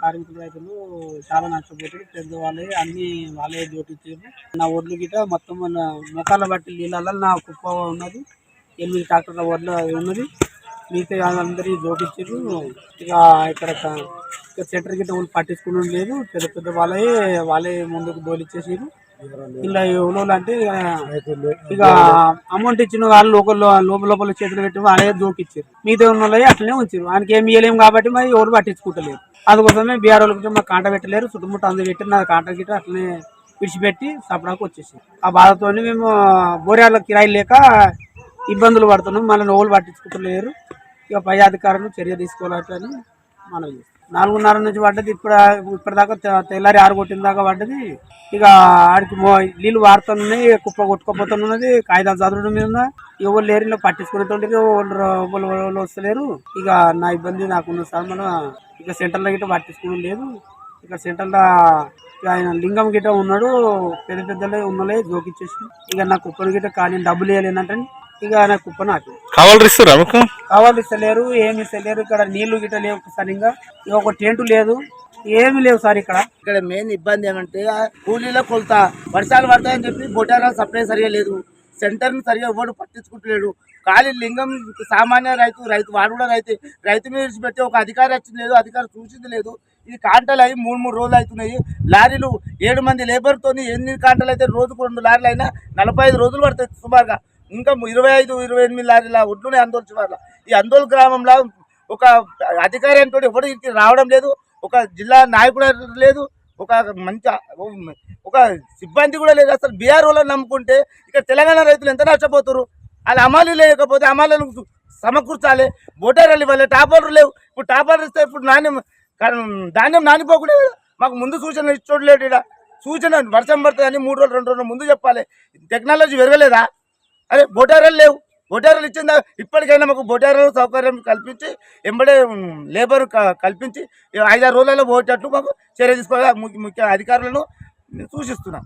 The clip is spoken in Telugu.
కార్మికులు రైతులు చాలా నష్టపోతారు పెద్దవాళ్ళే అన్ని వాళ్ళే జోటించారు నా ఒడ్లు గిట మొత్తం మన బట్టి నీళ్ళల్లో నా కుప్ప ఉన్నది. ఎనిమిది ట్రాక్టర్ల ఒడ్లు ఉన్నది. మిగతా అందరి జోటించారు ఇక ఇక్కడ సెంటర్ గిట్ట వాళ్ళు పట్టించుకుని లేదు. పెద్ద పెద్ద వాళ్ళే వాళ్ళే ముందుకు బోలిచ్చేసారు ఇలా ఎవరో అంటే ఇక అమౌంట్ ఇచ్చిన వాళ్ళు లోకల్ లోపల లోపల చేతులు పెట్టి వాళ్ళే జోకిచ్చారు మిగతా ఉన్న వాళ్ళే అట్లనే ఉంచారు. ఆయనకి ఏమి ఇవ్వలేము కాబట్టి మరి ఎవరు పట్టించుకుంటలేరు. అందుకోసమే బీఆర్ వాళ్ళకి మాకు కాంట పెట్టలేరు. చుట్టుముట్టు అందరు పెట్టి నా కాంట గిట్ట అట్లనే విడిచిపెట్టి సపడాకు వచ్చేసి ఆ బాధతో మేము బోర్యాల కిరాయి లేక ఇబ్బందులు పడుతున్నాం. మళ్ళీ ఓళ్ళు పట్టించుకుంటలేరు. ఇక పై అధికారులు చర్య తీసుకోవాలని మనం నాలుగున్నర నుంచి పడ్డది ఇప్పుడు ఇప్పటిదాకా తె- తెల్లారి ఆరు కొట్టిన దాకా పడ్డది. ఇక ఆడికి నీళ్ళు వాడుతున్నాయి కుప్ప కొట్టుకోపోతున్నది కాగితాలు చదవడం మీద ఎవరు లేరు ఇలా పట్టించుకునేటువంటి వాళ్ళు వాళ్ళు వాళ్ళు వస్తలేరు. ఇక నా ఇబ్బంది నాకున్న సార్ మన ఇక సెంటర్లో గిట్ట పట్టించుకోవడం లేదు. ఇక సెంటర్లో ఇక ఆయన లింగం గిట్ట ఉన్నాడు పెద్ద పెద్దలే ఉన్నలే జోకిచ్చేసి. ఇక నా కుప్పని గిట్ట కానీ డబ్బులు వేయలేనంటే ఇక నా కుప్ప నాకు. కావాలి ఇస్తారా మీకు? కావాలి ఇస్తలేరు ఏమి ఇస్తలేరు ఇక్కడ నీళ్ళు గిట్ట లేవు సరిగ్గా ఇక. ఒక టెంట్ లేదు ఏమి లేవు సార్ ఇక్కడ. ఇక్కడ మెయిన్ ఇబ్బంది ఏమంటే కూలీల కొలత. వర్షాలు పడతాయని చెప్పి బొటారాలు సప్లై సరిగా లేదు. సెంటర్ని సరిగా ఎవడు పట్టించుకుంటలేడు. ఖాళీ లింగం సామాన్య రైతు రైతు వాడు కూడా రైతు రైతు మీద విడిచిపెట్టి ఒక అధికారి వచ్చింది లేదు అధికారి చూసింది లేదు. ఇది కాంటలు అయ్యి మూడు మూడు రోజులు అవుతున్నాయి. లారీలు ఏడు మంది లేబర్తో ఎన్ని కాంటలు అయితే రోజుకు రెండు లారీలు అయినా నలభై ఐదు రోజులు పడుతుంది సుమారుగా. ఇంకా ఇరవై ఐదు ఇరవై ఎనిమిది లారీల ఒడ్లునే అందోలు చివర్ల ఈ అందోల్ గ్రామంలో ఒక అధికారి ఎవరు ఎవడు ఇక్కడికి రావడం లేదు ఒక జిల్లా నాయకుడు లేదు ఒక మంచి ఒక సిబ్బంది కూడా లేదు. అసలు బీఆర్ వాళ్ళని నమ్ముకుంటే ఇక్కడ తెలంగాణ రైతులు ఎంత నష్టపోతారు వాళ్ళు అమలు లేకపోతే అమలను సమకూర్చాలి. బోటారాలు ఇవ్వాలి టాపర్లు లేవు. ఇప్పుడు టాపర్లు ఇస్తే ఇప్పుడు నాణ్యం ధాన్యం నానిపోకుండా మాకు ముందు సూచనలు ఇచ్చోట్లేడు ఇక్కడ సూచన వర్షం పడుతుందని మూడు రోజులు రెండు రోజులు ముందు చెప్పాలి. టెక్నాలజీ పెరగలేదా? అరే బోటారాలు లేవు. బొటారాలు ఇచ్చిందా? ఇప్పటికైనా మాకు బొటారాలు సౌకర్యం కల్పించి ఎంబడే లేబర్ కల్పించి ఐదారు రోజులలో పోయేటట్టు మాకు చర్య తీసుకోవాలి? ముఖ్య అధికారులను సూచిస్తున్నాం.